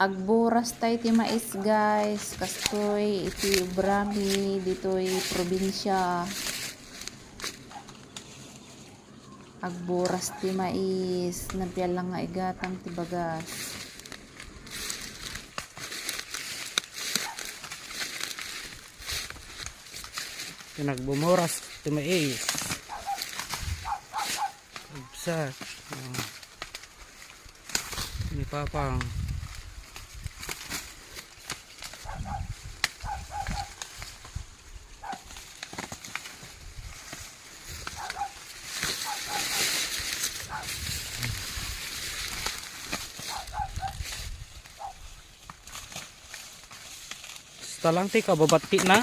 agburas tayo ti mais guys kastoy iti Ubrami dito'y probinsya agburas ti mais napial lang nga igatang ti bagas Pinagbumuras tumais. Ibsat. Oh. Ni Papang. Basta lang ti kababati na.